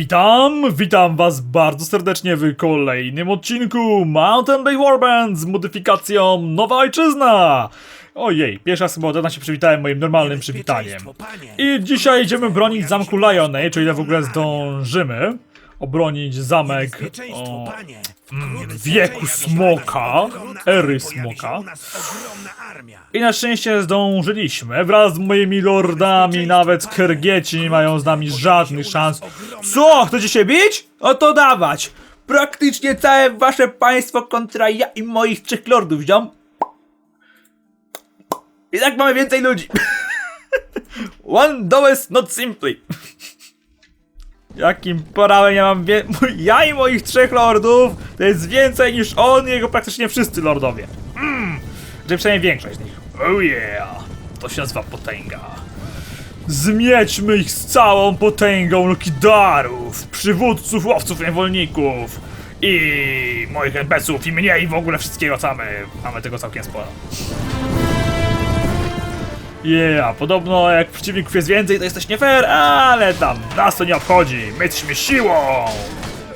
Witam, witam was bardzo serdecznie w kolejnym odcinku Mountain Blade Warband z modyfikacją Nowa Ojczyzna! Ojej, pierwsza raz chyba od dawna się przywitałem moim normalnym przywitaniem. I dzisiaj idziemy bronić zamku Lionel, czyli ile w ogóle zdążymy obronić zamek o mm, wieku smoka, ery smoka. I na szczęście zdążyliśmy. Wraz z moimi lordami, nawet Kergieci nie mają z nami żadnych szans. Co? Chcecie się bić? O to dawać! Praktycznie całe wasze państwo kontra ja i moich trzech lordów, ziom. I tak mamy więcej ludzi. One does not simply. Jakim porałem ja mam wie... Ja i moich trzech lordów to jest więcej niż on i jego praktycznie wszyscy lordowie. Czy przynajmniej większość z nich. Oh yeah! To się nazywa potęga. Zmiećmy ich z całą potęgą Lokidarów, przywódców łowców niewolników i moich NPC-ów i mnie i w ogóle wszystkiego co mamy. Mamy tego całkiem sporo. Yeah, podobno jak przeciwników jest więcej, to jesteś nie fair, ale tam nas to nie obchodzi. My jesteśmy siłą!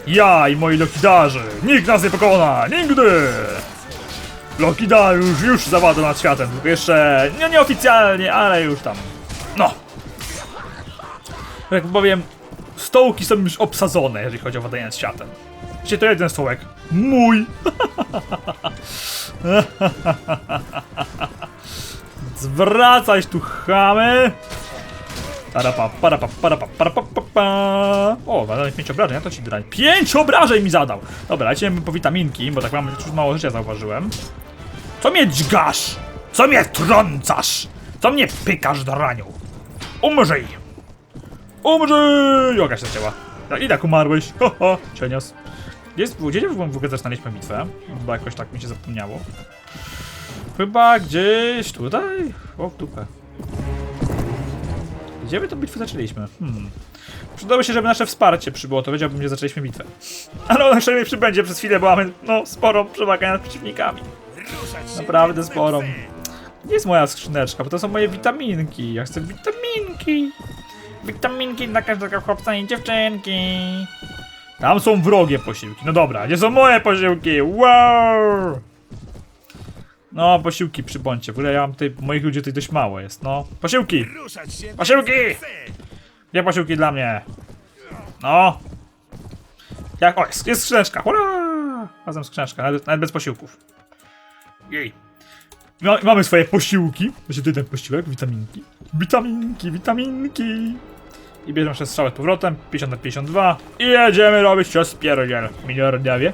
Ja i moi Lokidarzy! Nikt nas nie pokona! Nigdy! Lokida już, już zawada nad światem, tylko jeszcze no nieoficjalnie, ale już tam. No. Jak powiem, stołki są już obsadzone, jeżeli chodzi o władanie nad światem. Dzisiaj to jeden stołek. Mój! Zwracaj tu chamy! Parapa, parapa, parapa, parapa, parapa. O, zadał 5 obrażeń, ja to ci drań. 5 obrażeń mi zadał! Dobra, lecimy po witaminki, bo tak mam już mało życia zauważyłem. Co mnie dźgasz? Co mnie trącasz? Co mnie pykasz do raniu? Umrzyj! Umrzyj! Oga się zacięła. Tak, I tak umarłeś. Ho, ho, cienios. Gdzie, gdzie w ogóle zaczynaliśmy bitwę? Chyba jakoś tak mi się zapomniało. Chyba gdzieś tutaj? O, w dupę. Gdzie my tą bitwę zaczęliśmy? Hmm. Przydałoby się, żeby nasze wsparcie przybyło, to wiedziałbym, gdzie zaczęliśmy bitwę. Ale ona przynajmniej przybędzie przez chwilę, bo mamy, no, sporą przewagę nad przeciwnikami. Naprawdę sporą. Gdzie jest moja skrzyneczka? Bo to są moje witaminki. Ja chcę witaminki. Witaminki dla każdego chłopca i dziewczynki. Tam są wrogie posiłki. No dobra, gdzie są moje posiłki? Wow! No, posiłki przybądźcie. W ogóle ja mam tutaj, moich ludzi tutaj dość mało jest, no. Posiłki! Posiłki! Gdzie posiłki dla mnie? No. Jak, o, jest, jest skrzyneczka, hurra! Razem skrzyneczka, nawet, nawet bez posiłków. Jej. Ma, mamy swoje posiłki. Właśnie tu jeden posiłek, witaminki. Witaminki, witaminki. I bierzemy się strzałę z powrotem, 50 na 52. I jedziemy robić cios pierdziel, miliardowie.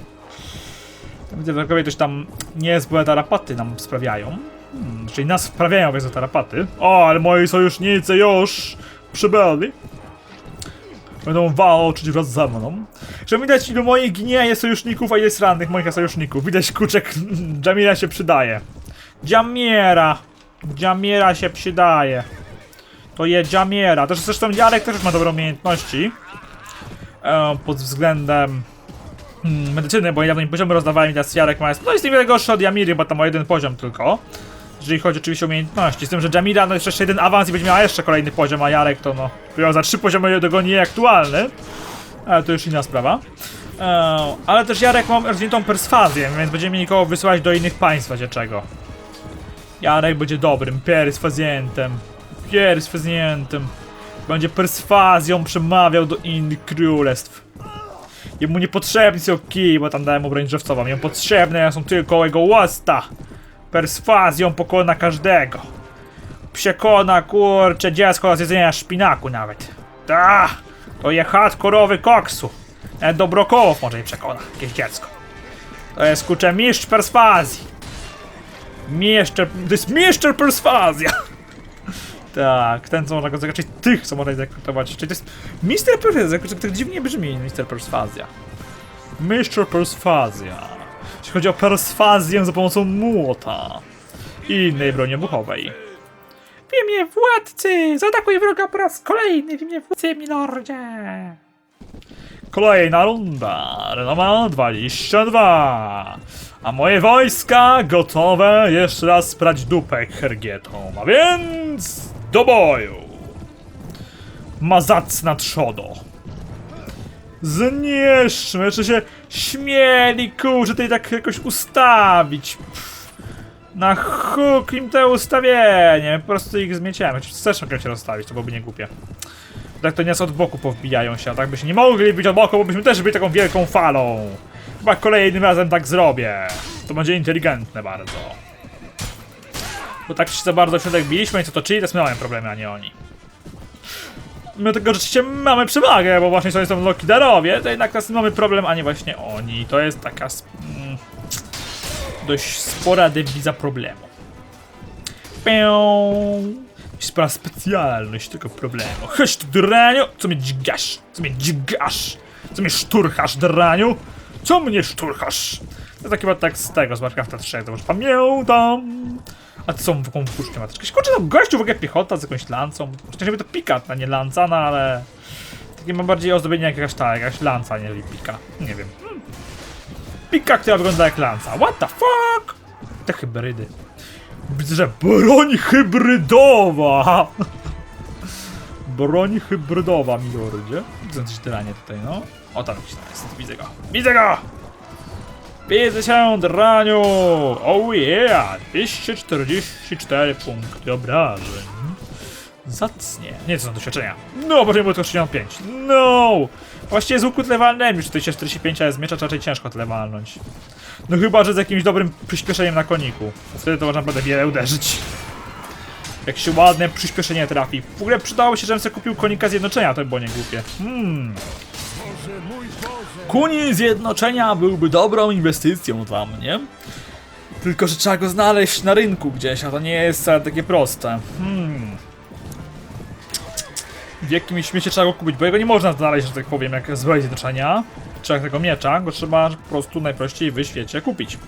Widzę, wrogowie też tam niezłe tarapaty nam sprawiają. Hmm, czyli nas wprawiają w niezłe tarapaty. O, ale moi sojusznicy już przybyli. Będą walczyć wraz ze mną. Że widać ilu moich ginie sojuszników, a ile jest rannych moich sojuszników. Widać kuczek Jamira się przydaje. Jamiera. Jamiera się przydaje. To je Jamiera. Też zresztą Jarek też ma dobre umiejętności. E, pod względem hmm, medycyny, bo na nim poziomy rozdawałem i teraz Jarek ma jest. No jest niewiele gorszy od Jamiry, bo tam ma jeden poziom tylko. Jeżeli chodzi oczywiście o umiejętności. Z tym, że Jamira no jeszcze jeden awans i będzie miała jeszcze kolejny poziom, a Jarek to no. Miał za trzy poziomy dogoni aktualny. Ale to już inna sprawa. E, ale też Jarek ma rozwiniętą perswazję, więc będziemy mieli kogo wysyłać do innych państw, wiecie czego. Jarek będzie dobrym perswazjentem. Perswazjentem. Będzie perswazją przemawiał do innych królestw. Jemu niepotrzebny są kij, bo tam dałem mu broń drzewcową. Jemu potrzebne są tylko jego łosta. Perswazją pokona każdego. Przekona kurcze dziecko z jedzenia szpinaku nawet. Ta, to je hardkorowy koksu. Nawet do brokołów może nie przekona, jakieś dziecko. To jest kurczę mistrz perswazji. Mistrz, to jest perswazja. Tak, ten co można go czyli tych co można zakrytować. Czyli to jest Mister Perswazja, tak dziwnie brzmi Mister Perswazja. Mistrz Perswazja. Jeśli chodzi o perswazję za pomocą młota i innej broni obuchowej. W imię władcy! Zaatakuj wroga po raz kolejny w imię władcy, milordzie! Kolejna runda. Renoma 22. A moje wojska gotowe jeszcze raz sprać dupę Hergietom. A więc do boju! Mazac na trzodo. Zniszczmy, jeszcze się śmieli, kurczę, tutaj tak jakoś ustawić. Pff. Na huk im te ustawienie, po prostu ich. Chociaż Też mogę się rozstawić, to byłoby nie głupie. Tak to nieco od boku powbijają się, a tak by się nie mogli być od boku, bo byśmy też byli taką wielką falą. Chyba kolejnym razem tak zrobię. To będzie inteligentne bardzo. Bo tak się za bardzo w środek biliśmy i co toczyli, to my mamy problemy, a nie oni. My tego rzeczywiście mamy przewagę, bo właśnie są są Lokidarowie, to jednak teraz mamy problem, a nie właśnie oni. To jest taka mm, dość spora dewiza problemu. Pią. Spora specjalność tego problemu. Chodź tu, draniu! Co mnie dźgasz? Co mnie dźgasz? Co mnie szturchasz, draniu? Co mnie szturchasz? To tak chyba tak z tego, z Warcrafta 3, to już pamiętam. A ty są taką puszkę mateczkę. Kurczę, no gościu w ogóle piechota z jakąś lancą. Szczerze to pika, a nie lanca, no ale... Takie ma bardziej ozdobienie jak jakaś ta, jakaś lanca, nie pika. Nie wiem. Hmm. Pika, która wygląda jak lanca. What the fuck? Te hybrydy. Widzę, że broń hybrydowa! broń hybrydowa, milordzie. Widzę coś dranie tutaj, no. O, tam jakiś tam jest. Widzę go. Widzę go! Widzę się, draniu! Oh yeah! 244 punkty obrażeń. Zacnie. Nie, to są doświadczenia. No, bo było to 65. No! Właściwie z łuku tyle walnąłem już tutaj się 45, a z miecza raczej ciężko tyle walnąć. No chyba, że z jakimś dobrym przyspieszeniem na koniku. Wtedy to można naprawdę wiele uderzyć. Jak się ładne przyspieszenie trafi. W ogóle przydało się, żebym sobie kupił konika zjednoczenia, to by było niegłupie. Hmm. Kunin zjednoczenia byłby dobrą inwestycją dla mnie. Tylko, że trzeba go znaleźć na rynku gdzieś, a to nie jest takie proste. Hmm. W jakimś śmiecie trzeba go kupić, bo jego nie można znaleźć, że tak powiem, jak zbroi zjednoczenia. Czy jak tego miecza, go trzeba po prostu najprościej w świecie kupić.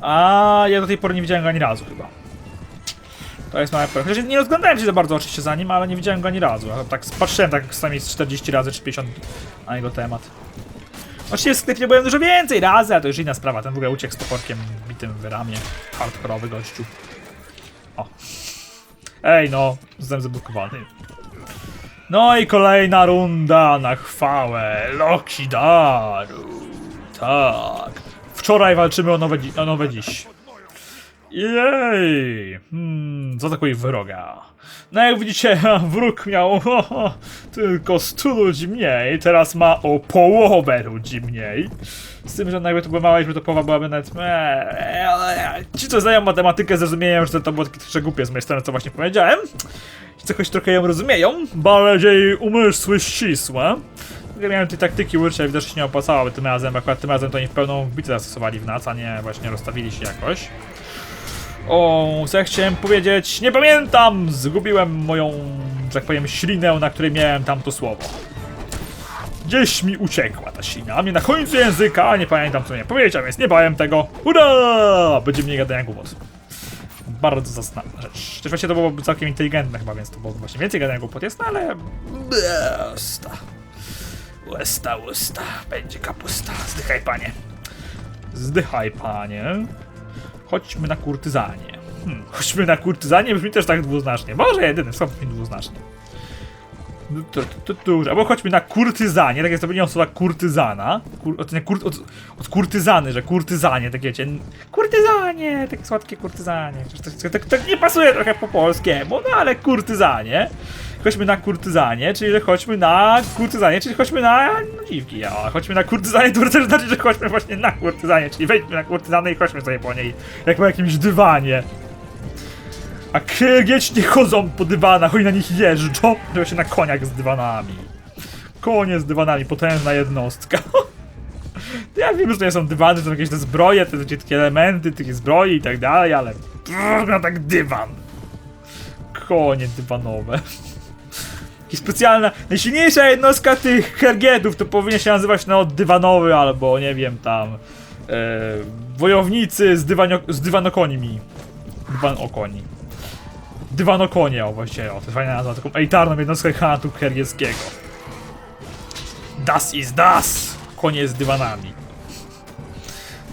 A ja do tej pory nie widziałem go ani razu chyba. To jest małe problem. Chociaż nie rozglądałem się za bardzo oczywiście za nim, ale nie widziałem go ani razu. A tak patrzyłem tak sami z 40 razy czy 50 na jego temat. Oczywiście w sklepie byłem dużo więcej razy, a to już inna sprawa. Ten w ogóle uciekł z toporkiem bitym w ramię. Hardkorowy gościu. O. Ej no, zostałem zablokowany. No i kolejna runda na chwałę Loki Daru. Tak. Wczoraj walczymy o nowe, o nowe dziś. Jej! Hmm, zaatakuje wroga. No jak widzicie, wróg miał ho, ho, tylko 100 ludzi mniej, teraz ma o połowę ludzi mniej. Z tym, że jakby to była mała to połowa byłaby nawet... Eee, ale ci, co znają matematykę, zrozumieją, że to było troszkę głupie z mojej strony, co właśnie powiedziałem. Ci, co choć trochę ją rozumieją, bardziej umysły ścisłe. Ja miałem tej taktyki Wyrcia i widocznie nie opłacałoby tym razem, akurat tym razem to oni w pełną bitę zastosowali w nas, a nie właśnie rozstawili się jakoś. O, co ja chciałem powiedzieć? Nie pamiętam! Zgubiłem moją, że tak powiem, ślinę, na której miałem tamto słowo. Gdzieś mi uciekła ta ślina, a mnie na końcu języka, nie pamiętam co mnie powiedział, więc nie bałem tego. Hurra! Będzie mniej gadania głupot. Bardzo zasna rzecz. Też właśnie to byłoby całkiem inteligentne chyba, więc to byłoby właśnie więcej gadania głupot jest, no ale... Usta. Usta, usta. Będzie kapusta. Zdychaj, panie. Zdychaj, panie. Chodźmy na kurtyzanie. Hmm, chodźmy na kurtyzanie, brzmi też tak dwuznacznie. Może jedyny, skąd brzmi dwuznacznie. To, to, to, albo chodźmy na kurtyzanie, tak jest to osoba kurtyzana. Kur, od, nie, kur, od, od kurtyzany, że kurtyzanie, tak wiecie. Kurtyzanie, takie słodkie kurtyzanie. Tak, tak, tak nie pasuje trochę po polskiemu, no ale kurtyzanie. Chodźmy na kurtyzanie, czyli chodźmy na kurtyzanie, czyli chodźmy na no, dziwki. A chodźmy na kurtyzanie, to też znaczy, że chodźmy właśnie na kurtyzanie, czyli wejdźmy na kurtyzanę i chodźmy sobie po niej, jak po jakimś dywanie. A kiegieć nie chodzą po dywanach, oni na nich jeżdżą, tylko się na koniach z dywanami. Konie z dywanami, potężna jednostka. Ja wiem, że to nie są dywany, to są jakieś te zbroje, te takie elementy tych zbroi i tak dalej, ale... Brrr, tak dywan. Konie dywanowe. I specjalna, najsilniejsza jednostka tych hergetów to powinien się nazywać no dywanowy albo nie wiem tam e, wojownicy z, dywanio, z dywanokonimi. Dywan okoni. Dywanokonie, o właściwie, o, to jest fajna nazwa, taką elitarną jednostkę hanatu hergieckiego. Das is das! Konie z dywanami.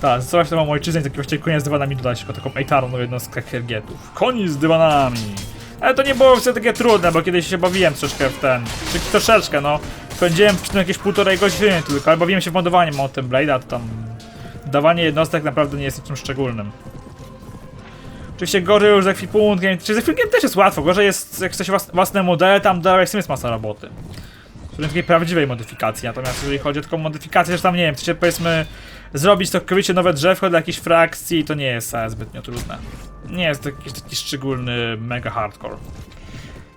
Tak, coś to mam ojczyznę i właściwie konie z dywanami dodać, tylko taką elitarną jednostkę hergetów. Koni z dywanami! Ale to nie było wcale takie trudne, bo kiedyś się bawiłem troszkę w ten. Czy troszeczkę, no. Spędziłem jakieś półtorej godziny tylko, ale bawiłem się w modowanie Mountain Blade'a, to tam dawanie jednostek naprawdę nie jest niczym szczególnym. Oczywiście gorzej już z ekwipunkiem, czy z ekwipunkiem też jest łatwo, gorzej jest jak chce własne modele, tam dalej jest masa roboty. W takiej prawdziwej modyfikacji, natomiast jeżeli chodzi o taką modyfikację, że tam nie wiem, chcecie powiedzmy zrobić całkowicie nowe drzewko dla jakiejś frakcji, to nie jest zbytnio trudne. Nie jest to jakiś taki szczególny mega hardcore.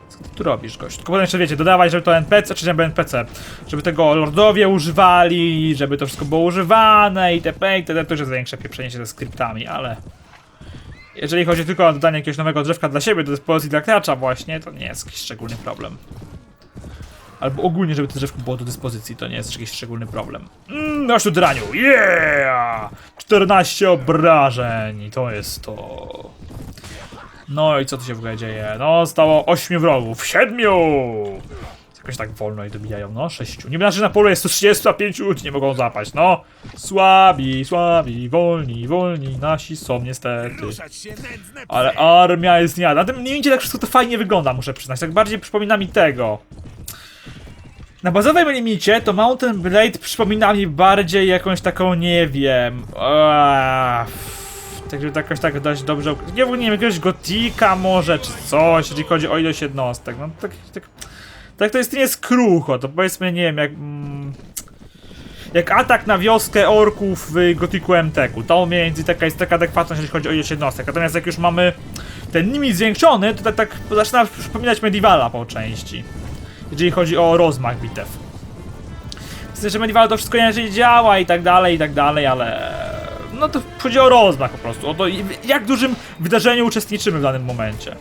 Co ty tu robisz, gość? Tylko potem jeszcze wiecie, dodawać, żeby to NPC, czy nie NPC, żeby tego lordowie używali, żeby to wszystko było używane itp. itd. To już jest większe pieprzenie się ze skryptami, ale... Jeżeli chodzi tylko o dodanie jakiegoś nowego drzewka dla siebie, do dyspozycji dla gracza właśnie, to nie jest jakiś szczególny problem. Albo ogólnie, żeby to drzewko było do dyspozycji, to nie jest jakiś szczególny problem. Mmm, masz tu draniu, yeah! 14 obrażeń, to jest to. No i co tu się w ogóle dzieje? No, stało 8 wrogów, 7! Jakoś tak wolno i dobijają, no, 6. Nie znaczy na polu jest 130, a 5 ludzi nie mogą zapaść, no. Słabi, słabi, wolni, wolni, nasi są niestety. Ale armia jest nie. Na tym minicie tak wszystko to fajnie wygląda, muszę przyznać. Tak bardziej przypomina mi tego. Na bazowym limicie to Mountain Blade przypomina mi bardziej jakąś taką, nie wiem. Eee, tak, żeby jakoś tak dać dobrze. Nie, nie wiem, jakiegoś gotika może, czy coś, jeżeli chodzi o ilość jednostek. No tak, tak, tak to jest nie jest krucho, to powiedzmy, nie wiem, jak. Mm, jak atak na wioskę orków w Gotiku MTK-u. To mniej więcej taka jest taka adekwatność, jeżeli chodzi o ilość jednostek. Natomiast jak już mamy ten limit zwiększony, to tak, tak zaczyna przypominać Medievala po części. Jeżeli chodzi o rozmach bitew. Że Medieval to wszystko inaczej działa i tak dalej, i tak dalej, ale... No to chodzi o rozmach po prostu, o to jak dużym wydarzeniu uczestniczymy w danym momencie.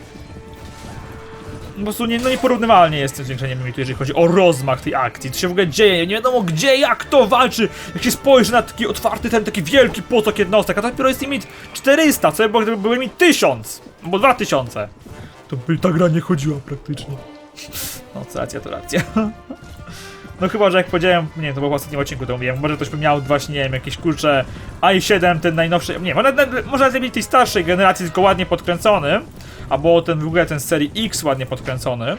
Po prostu nie, no nieporównywalnie jest tym zwiększeniem limitu, jeżeli chodzi o rozmach tej akcji. Co się w ogóle dzieje, nie wiadomo gdzie, jak to walczy. Jak się spojrzy na taki otwarty, ten taki wielki potok jednostek, a to dopiero jest limit 400, co by gdyby był limit 1000, albo 2000. To by ta gra nie chodziła praktycznie. No, co racja, to racja. No chyba, że jak powiedziałem, nie wiem, to było w ostatnim odcinku, to mówiłem, może ktoś by miał właśnie, nie wiem, jakieś kurcze i7, ten najnowszy, nie, może, może lepiej tej starszej generacji, tylko ładnie podkręcony, albo ten w ogóle ten z serii X ładnie podkręcony.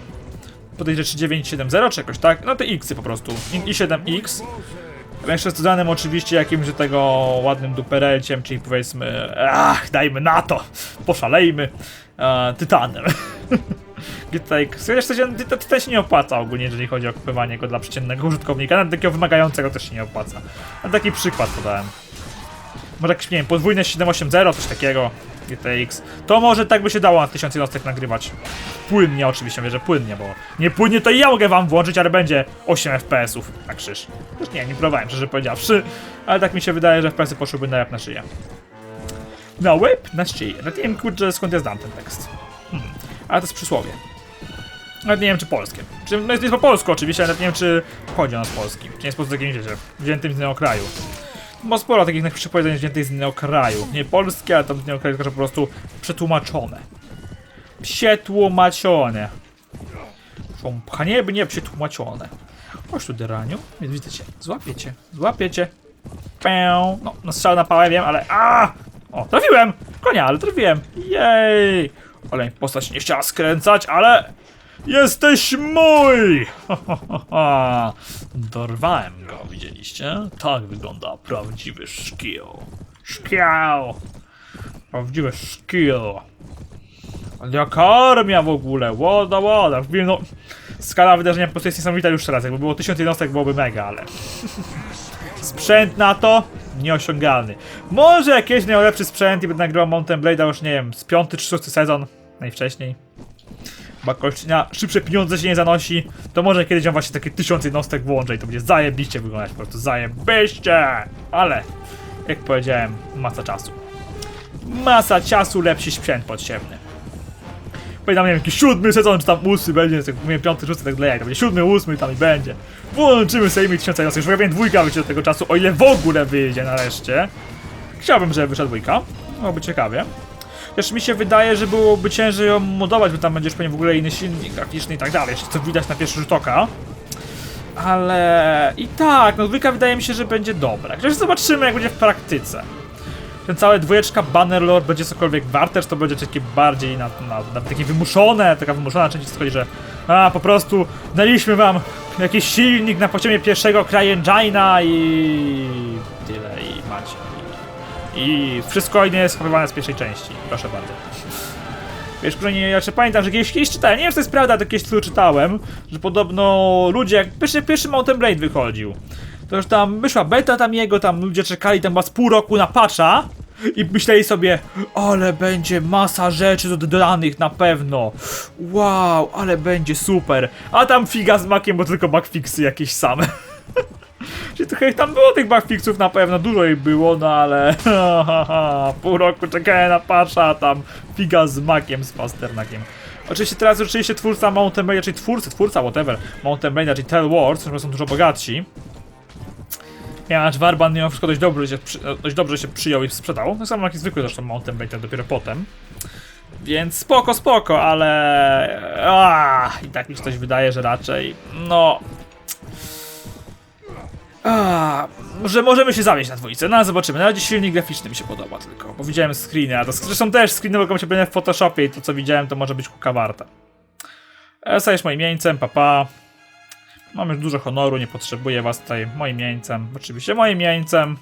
Podejrzewam 970 czy jakoś, tak? No te Xy po prostu. I- i7X. Jeszcze z dodanym oczywiście jakimś do tego ładnym duperelciem, czyli powiedzmy, ach, dajmy na to, poszalejmy, e, tytanem. Tutaj, zresztą się, to, to nie opłaca ogólnie, jeżeli chodzi o kupowanie go dla przeciętnego użytkownika, nawet takiego wymagającego też się nie opłaca. A taki przykład podałem. Może jakieś, nie wiem, podwójne 780, coś takiego, GTX. To może tak by się dało na 1000 jednostek nagrywać. Płynnie oczywiście, mówię, że płynnie, bo nie płynnie to ja mogę wam włączyć, ale będzie 8 FPS-ów na krzyż. Już nie, nie próbowałem, szczerze powiedziawszy, ale tak mi się wydaje, że FPS-y poszłyby na łeb na szyję. Na łeb na szyję. Nie wiem, kurczę, skąd ja znam ten tekst. Hmm. Ale to jest przysłowie. Nawet nie wiem, czy polskie. Czy, no jest, jest po polsku oczywiście, ale nie wiem, czy pochodzi ono z Polski. Czy nie jest po prostu takim, wiecie, wziętym z innego kraju. Bo sporo takich naszych przypowiedzeń wziętych z innego kraju. Nie polskie, ale tam z innego kraju, tylko po prostu przetłumaczone. Przetłumaczone. Są haniebnie przetłumaczone. Chodź tu, Deraniu. Widzę cię. Złapię cię. Pę. No, no strzał na pałę wiem, ale... A! O, trafiłem! Konia, ale trafiłem. Jej! Ale postać nie chciała skręcać, ale... Jesteś mój! Ha, ha, ha, ha. Dorwałem go, widzieliście? Tak wygląda prawdziwy szkiel. Szkiel! Prawdziwy szkiel. Ale Jaka armia w ogóle? Łoda, łoda. No, skala wydarzenia po prostu jest niesamowita już teraz. Jakby było 1000 jednostek byłoby mega, ale... Sprzęt na to nieosiągalny. Może jakieś najlepszy sprzęt i będę nagrywał Mountain Blade'a już nie wiem, z piąty czy szósty sezon najwcześniej. Na szybsze pieniądze się nie zanosi, to może kiedyś on właśnie takie tysiąc jednostek włączę i to będzie zajebiście wyglądać, po prostu zajebiście! Ale, jak powiedziałem, masa czasu. Masa czasu, lepszy sprzęt potrzebny. Pamiętam, nie wiem, jakiś siódmy sezon, czy tam ósmy będzie, tak mówię, piąty, szósty, tak dalej, to będzie siódmy, ósmy tam i będzie. Włączymy sobie mi tysiące jednostek, już pewnie dwójka wyjdzie do tego czasu, o ile w ogóle wyjdzie nareszcie. Chciałbym, żeby wyszła dwójka, byłoby ciekawie. Też mi się wydaje, że byłoby ciężej ją modować, bo tam będziesz pewnie w ogóle inny silnik graficzny i tak dalej, co widać na pierwszy rzut oka. Ale i tak, no dwójka wydaje mi się, że będzie dobra. Chociaż zobaczymy jak będzie w praktyce. ten cały dwójeczka Bannerlord będzie cokolwiek warte, to będzie takie bardziej na, na, na takie wymuszone, taka wymuszona część schodzi, że a po prostu daliśmy wam jakiś silnik na poziomie pierwszego CryEngine'a i tyle. I, wszystko inne jest skopiowane z pierwszej części. Proszę bardzo. Wiesz, że nie, ja jeszcze pamiętam, że kiedyś, kiedyś czytałem, nie wiem, czy to jest prawda, to kiedyś tu czytałem, że podobno ludzie, jak pierwszy, pierwszy Mountain Blade wychodził, to już tam wyszła beta tam jego, tam ludzie czekali tam z pół roku na patcha i myśleli sobie, ale będzie masa rzeczy do- dodanych na pewno, wow, ale będzie super, a tam figa z makiem, bo tylko bugfixy jakieś same. Czyli tam było tych bugfixów na pewno, dużo ich było, no ale pół roku czekałem na patcha, tam figa z makiem, z pasternakiem. Oczywiście teraz oczywiście twórca Mountain Blade, czyli twórcy, twórca whatever, Mountain Blade, czyli Tell Wars, którzy są dużo bogatsi. Ponieważ Warban mimo wszystko dość dobrze się, przy, dość dobrze się przyjął i sprzedał. Tak samo jak i zwykły zresztą Mountain Blade, dopiero potem. Więc spoko, spoko, ale... A, I tak mi się coś wydaje, że raczej... No... A, że możemy się zawieść na dwójce, no ale zobaczymy. Na razie silnik graficzny mi się podoba tylko, bo widziałem screeny, a to zresztą też screeny mogą się pojawiać w Photoshopie i to co widziałem to może być kuka warta. E, Stajesz moim jeńcem, papa. Mam już dużo honoru, nie potrzebuję was tutaj moim jeńcem. Oczywiście moim jeńcem.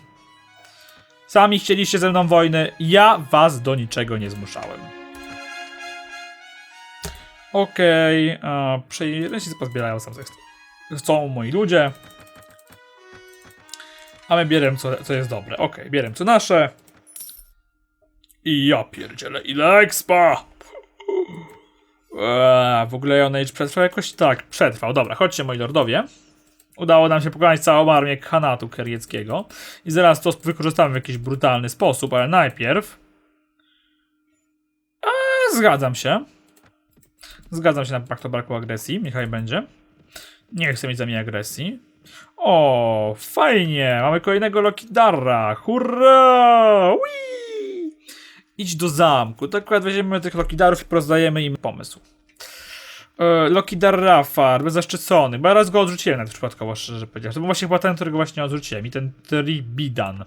Sami chcieliście ze mną wojny, ja was do niczego nie zmuszałem. Okej, okay, przejęci się pozbierają sam Są moi ludzie. A my bierzemy co, co jest dobre. Okay, bierzemy co nasze. I ja pierdzielę, ile expa! Eee, w ogóle on Age przetrwał jakoś? Tak, przetrwał. Dobra, chodźcie moi lordowie. Udało nam się pokonać całą armię Hanatu Kerieckiego. I zaraz to wykorzystamy w jakiś brutalny sposób, ale najpierw... Eee, zgadzam się. Zgadzam się na pakt o braku agresji. Niechaj będzie. Nie chcę mieć za mnie agresji. O, fajnie! Mamy kolejnego Lokidara! Hurra! Idź do zamku. Tak weźmiemy tych Lokidarów i rozdajemy im pomysł. E, Lokidar Rafar, bezaszczycony. Bo ja raz go odrzuciłem nawet przypadkowo, szczerze powiedziawszy. To był właśnie chyba ten, którego właśnie odrzuciłem. I ten Tribidan.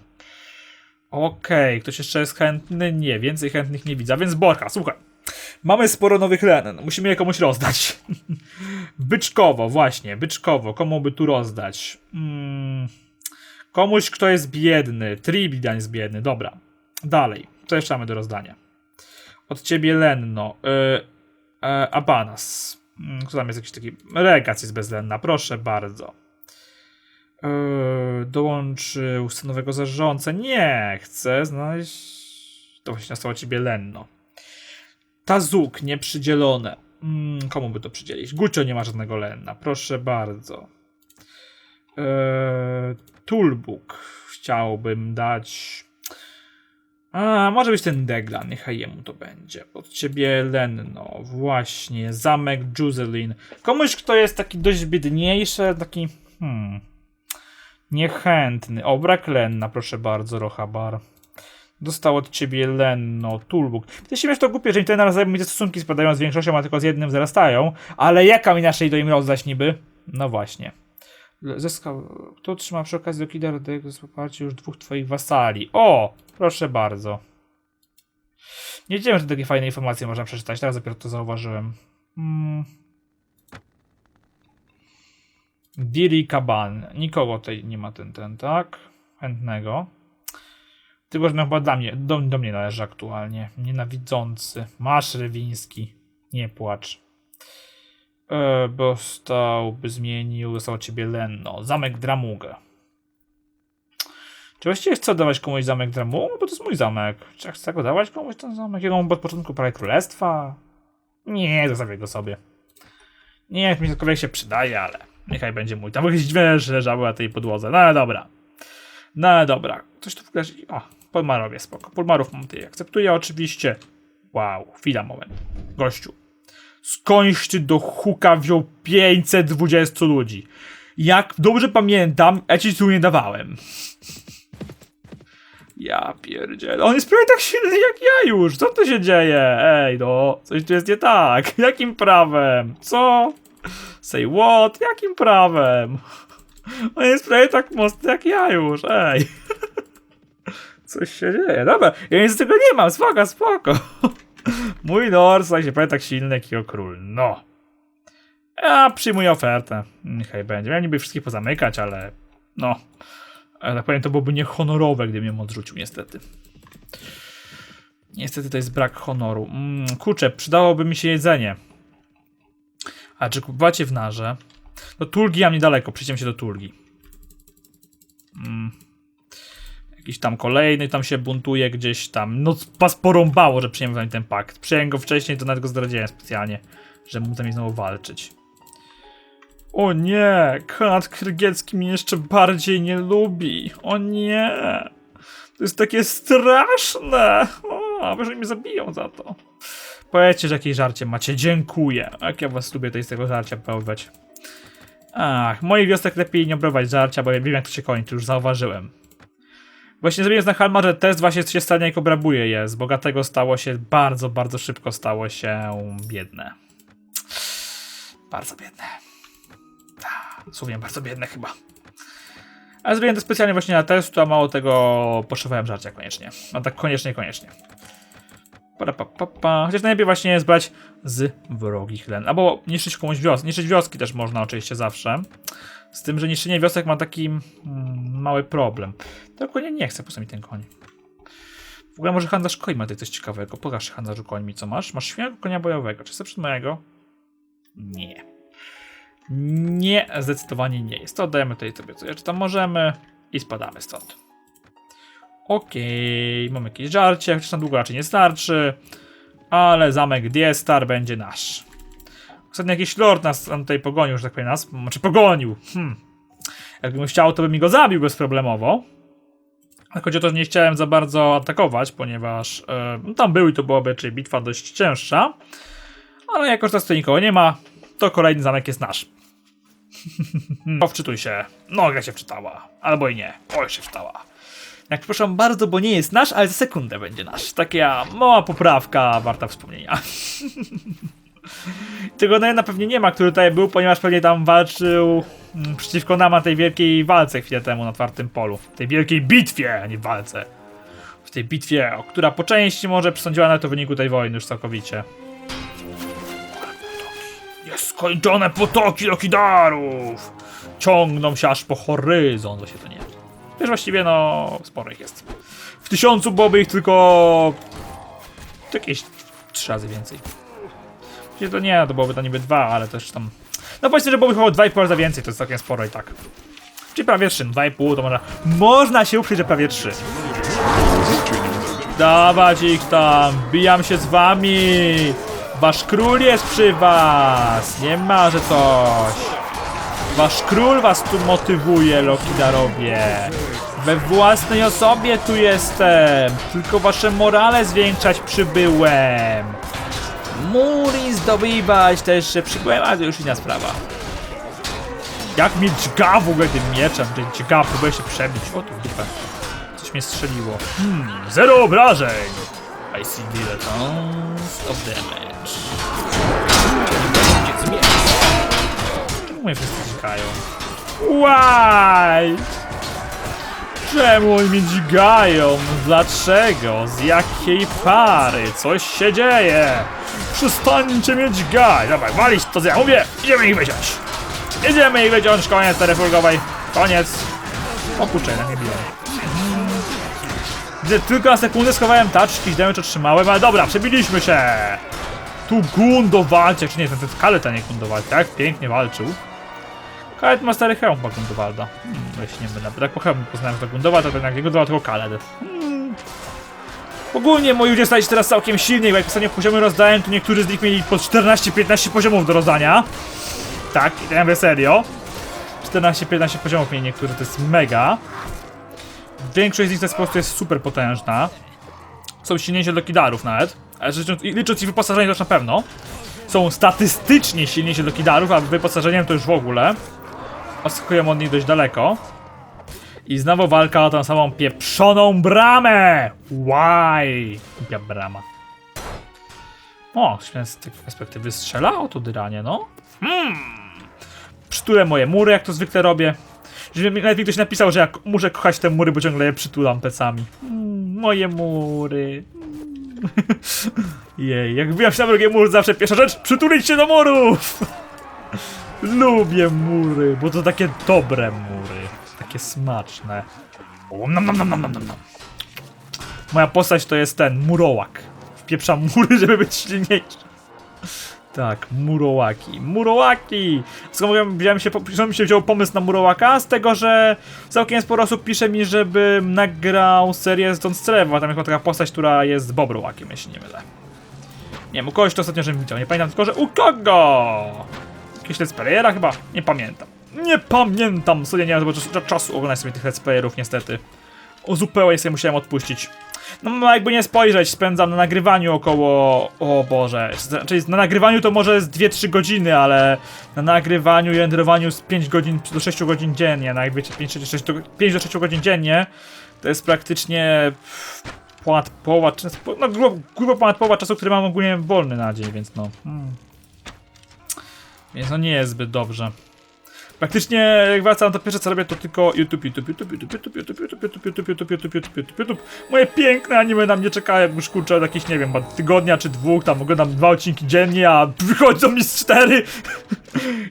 Okej, ktoś jeszcze jest chętny? Nie, więcej chętnych nie widzę. Więc Borcha, słuchaj. Mamy sporo nowych len. Musimy je komuś rozdać. byczkowo, właśnie, byczkowo. Komu by tu rozdać? Hmm. Komuś, kto jest biedny. Tribidan jest biedny, dobra. Dalej. Co jeszcze mamy do rozdania? Od ciebie Lenno. Yy, yy, Abanas. Yy, kto tam jest jakiś taki. Regac jest bezlenna, proszę bardzo. Yy, dołączył stanowego zarządcę. Nie, chcę znaleźć. To właśnie nastało ciebie Lenno. Tazuk nieprzydzielone. Mm, komu by to przydzielić? Gucio nie ma żadnego Lenna, proszę bardzo. Eee, toolbook chciałbym dać. A, może być ten Deglan, niechaj jemu to będzie. Od ciebie Lenno, właśnie, zamek Juzelin. Komuś, kto jest taki dość biedniejszy, taki, hmm, niechętny. O, brak Lenna, proszę bardzo, Rochabar. Dostał od ciebie Lenno, Toolbook. Ty się wiesz, to głupie, że tutaj naraz mi te stosunki spadają z większością, a tylko z jednym wzrastają. Ale jaka mi naszej do im rozdać niby? No właśnie. Zyskał. Kto trzyma przy okazji do Kidar z poparcie już dwóch twoich wasali? O! Proszę bardzo. Nie wiedziałem, że takie fajne informacje można przeczytać. Teraz dopiero to zauważyłem. Hmm. Diri Kaban. Nikogo tutaj nie ma ten, ten, tak? Chętnego. Tylko, że no chyba dla mnie, do, do mnie należy aktualnie. Nienawidzący. Masz Rewiński. Nie płacz. E, bo stałby zmienił, dostał od ciebie Lenno. Zamek Dramugę. Czy właściwie chcę dawać komuś zamek Dramugę? Bo to jest mój zamek. Czy ja chcę go dawać komuś ten zamek? Jak on od początku prawie królestwa? Nie, zostawię go sobie. Nie, mi cokolwiek się przydaje, ale niechaj będzie mój. Tam jakieś dźwięki leżały na tej podłodze. No ale dobra. No ale dobra. Coś tu w ogóle... O, Polmarowie, spoko. Polmarów mam tutaj akceptuję oczywiście. Wow, chwila, moment. Gościu. Skądś ty do huka wziął 520 ludzi? Jak dobrze pamiętam, ja ci tu nie dawałem. Ja pierdzielę. On jest prawie tak silny jak ja już. Co tu się dzieje? Ej, no. Coś tu jest nie tak. Jakim prawem? Co? Say what? Jakim prawem? On jest prawie tak mocny jak ja już. Ej. Coś się dzieje. Dobra, ja nic z tego nie mam, spoko, spoko. Mój Nord staje się prawie tak silny jak jego król. No. Ja przyjmuję ofertę. Niechaj będzie. Miałem niby wszystkich pozamykać, ale no. Ale tak powiem, to byłoby niehonorowe, gdybym ją odrzucił, niestety. Niestety to jest brak honoru. Mm, kurczę, przydałoby mi się jedzenie. A czy kupowacie w narze? To Tulgi mam niedaleko, przyjdziemy się do Tulgi. Mm. Jakiś tam kolejny tam się buntuje gdzieś tam. No was porąbało, że przyjąłem ten pakt. Przyjąłem go wcześniej, to nawet go zdradziłem specjalnie, że za mnie znowu walczyć. O nie, Kanat Krygiecki mnie jeszcze bardziej nie lubi. O nie. To jest takie straszne. O, może mnie zabiją za to. Powiedzcie, że jakieś żarcie macie. Dziękuję. Jak ja was lubię, to jest tego żarcia próbować. Ach, moich wiosek lepiej nie obrować żarcia, bo ja wiem jak to się kończy, już zauważyłem. Właśnie zrobiłem na Halmarze test, właśnie się stanie jak obrabuje je. Z bogatego stało się bardzo, bardzo szybko stało się biedne. Bardzo biedne. Tak, Słownie bardzo biedne chyba. Ale zrobiłem to specjalnie właśnie na test, a mało tego poszywałem żarcia koniecznie. No tak koniecznie, koniecznie. Pa, pa, pa, pa. Chociaż najlepiej właśnie jest brać z wrogich len. Albo niszczyć komuś wioski. Niszczyć wioski też można oczywiście zawsze. Z tym, że niszczenie wiosek ma taki mm, mały problem. Tylko nie, nie chcę po co mi ten koń. W ogóle może handlarz koń ma tutaj coś ciekawego. Pokaż handlarzu końmi, co masz. Masz świetnego konia bojowego. Czy chcę przed mojego? Nie. Nie, zdecydowanie nie jest. To oddajemy tutaj sobie co jeszcze tam możemy i spadamy stąd. Okej, mamy jakieś żarcie, chociaż na długo raczej nie starczy, ale zamek Diestar będzie nasz. Ostatnio jakiś lord nas tutaj pogonił, że tak powiem nas, znaczy pogonił, hmm. Jakbym chciał, to by mi go zabił bezproblemowo. Chodzi o to, że nie chciałem za bardzo atakować, ponieważ e, no tam był i to byłaby czyli bitwa dość cięższa. Ale jako, że tutaj nikogo nie ma, to kolejny zamek jest nasz. O, wczytuj się. Noga się wczytała. Albo i nie. Oj się wczytała. Jak przepraszam bardzo, bo nie jest nasz, ale za sekundę będzie nasz. Taka mała poprawka warta wspomnienia. Tego Nena pewnie nie ma, który tutaj był, ponieważ pewnie tam walczył mm, przeciwko nam na tej wielkiej walce chwilę temu na otwartym polu. W tej wielkiej bitwie, a nie walce. W tej bitwie, o, która po części może przesądziła na w wyniku tej wojny już całkowicie. Nieskończone potoki Lokidarów! Ciągną się aż po horyzont, się to nie. Wiesz, właściwie no, sporo ich jest. W tysiącu byłoby ich tylko... jakieś trzy razy więcej. Właściwie to nie, to byłoby to niby dwa, ale też tam... No powiedzmy, że byłoby chyba dwa i pół razy więcej, to jest całkiem sporo i tak. Czyli prawie trzy, dwa i pół to można... Można się uprzeć, że prawie trzy. Dawać ich tam, bijam się z wami! Wasz król jest przy was! Nie ma, że coś! Wasz król was tu motywuje, Lokidarowie! We własnej osobie tu jestem! Tylko wasze morale zwiększać przybyłem! Mury zdobywać też, że przybyłem, ale to już inna sprawa. Jak mnie dźga w ogóle tym mieczem, że dźga, próbuję się przebić. O tu dupę. Coś mnie strzeliło. Hmm, zero obrażeń! I see little tons of damage. Czemu mnie wszyscy dźgają? Why? Czemu oni mnie dźgają? Dlaczego? Z jakiej pary? Coś się dzieje! Przestańcie mnie dźgać! Dobra, walić to co ja mówię! Idziemy ich wyciąć! Idziemy ich wyciąć! Koniec terefulgowej! Koniec! O kurczę, nie biłem. Gdy tylko na sekundę schowałem taczki, damage otrzymałem, ale dobra, przebiliśmy się! Tu Gundo walczy, czy nie, ten, ten Kalet, a nie Gundo walczy, tak? Pięknie walczył. Kalet ma stary hełm Gundowalda. Hmm, jeśli nie będę, tak po hełmie poznałem, że to Gundowald, to jednak nie Gundowald, tylko Kalet. Hmm. Ogólnie moi ludzie stali się teraz całkiem silni, bo jak ostatnio poziomy rozdałem, to niektórzy z nich mieli po 14-15 poziomów do rozdania. Tak, ja mówię serio. 14-15 poziomów mieli niektórzy, to jest mega. Większość z nich to jest po prostu jest super potężna. Są silniejsi od Lokidarów nawet. Licząc, licząc ich wyposażenie już na pewno. Są statystycznie silniejsi od Lokidarów, a wyposażeniem to już w ogóle. Odskakują od nich dość daleko. I znowu walka o tą samą pieprzoną bramę! Why? Głupia brama. O, z tej perspektywy strzela? O, to dyranie, no. Hmm. Przytulę moje mury, jak to zwykle robię. Nawet mi ktoś napisał, że jak muszę kochać te mury, bo ciągle je przytulam pecami. Hmm. Moje mury. Jej, jak wbijam się na drugi mur, zawsze pierwsza rzecz, przytulić się do murów! Lubię mury, bo to takie dobre mury. Takie smaczne. Nam, nam, nam, nam, nam, nam. Moja postać to jest ten, murołak. Wpieprzam mury, żeby być silniejszy. Tak, murołaki. Murołaki! Skąd wziąłem się, skąd mi się wziął pomysł na murołaka? Z tego, że całkiem sporo osób pisze mi, żebym nagrał serię z Don Strewa. Tam jest taka postać, która jest bobrołakiem, jeśli nie mylę. Nie wiem, u kogoś to ostatnio, żebym widział. Nie pamiętam tylko, że u kogo! Jakieś let's chyba? Nie pamiętam. Nie pamiętam! Sobie nie mam czasu- oglądać sobie tych let's niestety. O zupełnie sobie musiałem odpuścić. No, no jakby nie spojrzeć, spędzam na nagrywaniu około... O Boże, znaczy na nagrywaniu to może z 2-3 godziny, ale na nagrywaniu i renderowaniu z 5 godzin do 6 godzin dziennie, no jak wiecie, 5, 6, do, 5 do 6 godzin dziennie, to jest praktycznie ponad połowa, no grubo, grubo ponad połowa czasu, który mam ogólnie wolny na dzień, więc no... Hmm. Więc no nie jest zbyt dobrze. Praktycznie jak wracam, to pierwsze co robię to tylko YouTube, YouTube, YouTube, YouTube, YouTube, YouTube, YouTube, YouTube, YouTube, YouTube, YouTube, YouTube, YouTube, YouTube. Moje piękne anime na mnie czekają już kurczę od jakichś, nie wiem, tygodnia czy dwóch, tam oglądam dwa odcinki dziennie, a wychodzą mi z cztery.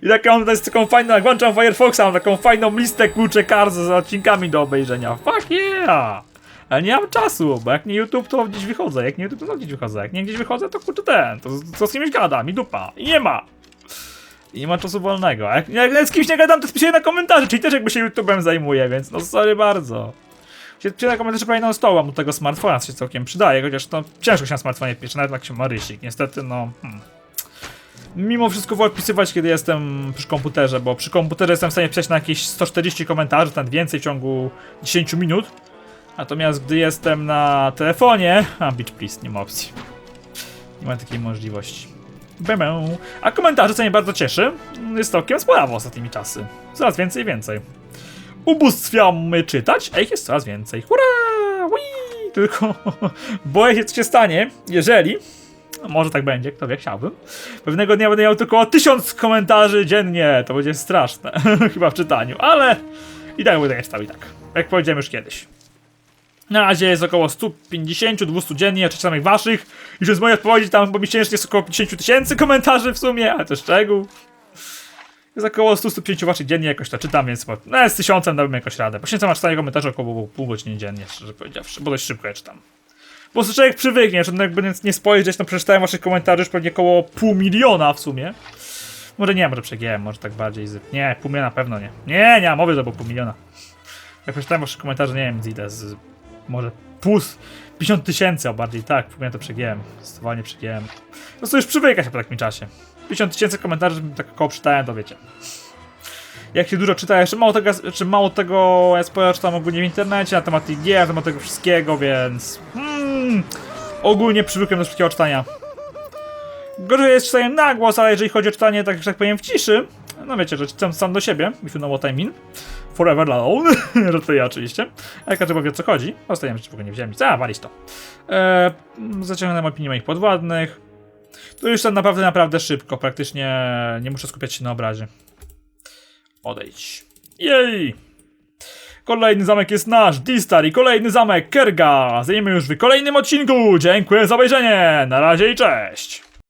I tak mam tutaj taką fajną, jak włączam Firefoxa, mam taką fajną listę kurczę kart z odcinkami do obejrzenia. Fuck yeah! Ale nie mam czasu, bo jak nie YouTube, to gdzieś wychodzę, jak nie YouTube, to gdzieś wychodzę, jak nie gdzieś wychodzę, to kurczę ten, to, to z kimś gadam i dupa. I nie ma. I nie ma czasu wolnego. A jak, jak z kimś nie gadam, to spisuję na komentarze, czyli też jakby się YouTube'em zajmuje, więc no sorry bardzo. Się na komentarze prawie non stop, do tego smartfona co się całkiem przydaje, chociaż to ciężko się na smartfonie pisze, nawet jak się ma rysik. Niestety, no... Hmm. Mimo wszystko wolę wpisywać, kiedy jestem przy komputerze, bo przy komputerze jestem w stanie pisać na jakieś 140 komentarzy, nawet więcej w ciągu 10 minut. Natomiast gdy jestem na telefonie... A, bitch please, nie ma opcji. Nie ma takiej możliwości. Bemę. A komentarze, co mnie bardzo cieszy, jest całkiem spora w ostatnimi czasy. Coraz więcej i więcej. Ubóstwiamy czytać, a ich jest coraz więcej. Hurra! Whee! Tylko boję się, co się stanie, jeżeli... no Może tak będzie, kto wie, chciałbym. Pewnego dnia będę miał tylko tysiąc komentarzy dziennie. To będzie straszne. Chyba w czytaniu, ale i tak będę je wstał i tak. Jak powiedziałem już kiedyś. Na razie jest około 150-200 dziennie, czy samych waszych. I że z mojej odpowiedzi tam, bo miesięcznie jest około 50 tysięcy komentarzy w sumie, ale to szczegół. Jest około 100-150 waszych dziennie, jakoś to czytam, więc no, z tysiącem dałbym jakoś radę. Poświęcam na czytanie komentarzy około pół godziny dziennie, szczerze powiedziawszy, bo dość szybko je czytam. Po prostu człowiek przywyknie, że jakby nie spojrzeć, no przeczytałem waszych komentarzy już pewnie około pół miliona w sumie. Może nie, może przegięłem, może tak bardziej z... Nie, pół miliona na pewno nie. Nie, nie mam mowy, że było pół miliona. Jak przeczytałem wasze komentarze, nie wiem, z ile, z może plus 50 tysięcy, a bardziej tak, powiem to przegięłem, zdecydowanie przegięłem. Po prostu już przywyka się po takim czasie. 50 tysięcy komentarzy, tak około czytałem, to wiecie. Jak się dużo czyta, jeszcze mało tego, czy mało tego ja sporo czytam ogólnie w internecie na temat gier, na temat tego wszystkiego, więc... Hmm, ogólnie przywykłem do szybkiego czytania. Gorzej jest czytanie na głos, ale jeżeli chodzi o czytanie, tak, że tak powiem, w ciszy, no wiecie, że czytam sam do siebie, if you know what I mean. Forever alone, ja oczywiście. Ale każdy powie o co chodzi. Ostatniam rzeczy w ogóle nie wziąłem nic. A, walić to. Eee, zaciągnąłem opinię moich podwładnych. To już tam naprawdę, naprawdę szybko. Praktycznie nie muszę skupiać się na obrazie. Odejdź. Jej! Kolejny zamek jest nasz, D-Star i kolejny zamek, Kerga. Zajmiemy już w kolejnym odcinku. Dziękuję za obejrzenie. Na razie i cześć.